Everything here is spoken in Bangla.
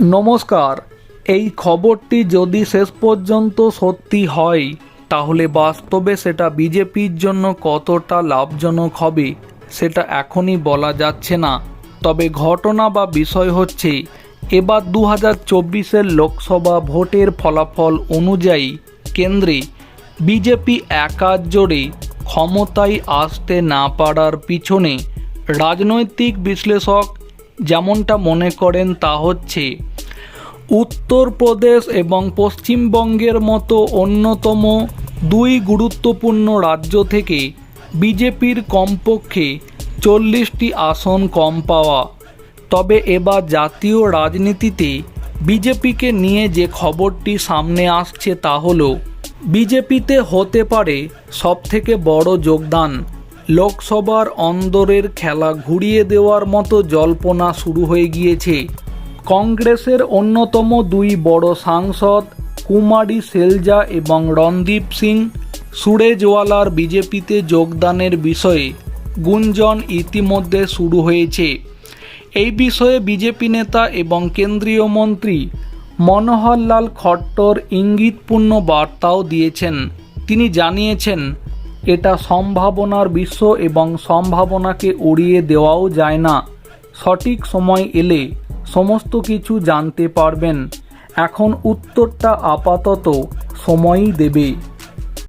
নমস্কার। এই খবরটি যদি শেষ পর্যন্ত সত্যি হয়, তাহলে বাস্তবে সেটা বিজেপির জন্য কতটা লাভজনক হবে, সেটা এখনই বলা যাচ্ছে না। তবে ঘটনা বা বিষয় হচ্ছে, এবার দু হাজার চব্বিশের লোকসভা ভোটের ফলাফল অনুযায়ী কেন্দ্রে বিজেপি একার জোরে ক্ষমতায় আসতে না পারার পিছনে রাজনৈতিক বিশ্লেষক যেমনটা মনে করেন তা হচ্ছে উত্তরপ্রদেশ এবং পশ্চিমবঙ্গের মতো অন্যতম দুই গুরুত্বপূর্ণ রাজ্য থেকে বিজেপির কমপক্ষে চল্লিশটি আসন কম পাওয়া। তবে এবার জাতীয় রাজনীতিতে বিজেপিকে নিয়ে যে খবরটি সামনে আসছে তা হলো, বিজেপিতে হতে পারে সবথেকে বড় যোগদান। লোকসভার অন্দরের খেলা ঘুরিয়ে দেওয়ার মতো জল্পনা শুরু হয়ে গিয়েছে। কংগ্রেসের অন্যতম দুই বড় সাংসদ কুমারী সেলজা এবং রণদীপ সিং সুরেজওয়ালার বিজেপিতে যোগদানের বিষয়ে গুঞ্জন ইতিমধ্যে শুরু হয়েছে। এই বিষয়ে বিজেপি নেতা এবং কেন্দ্রীয় মন্ত্রী মনোহরলাল খট্টর ইঙ্গিতপূর্ণ বার্তাও দিয়েছেন। তিনি জানিয়েছেন এটা সম্ভাবনার বিশ্ব এবং সম্ভাবনাকে উড়িয়ে দেওয়াও যায় না। সঠিক সময় এলে সমস্ত কিছু জানতে পারবেন। এখন উত্তরটা আপাতত সময়ই দেবে।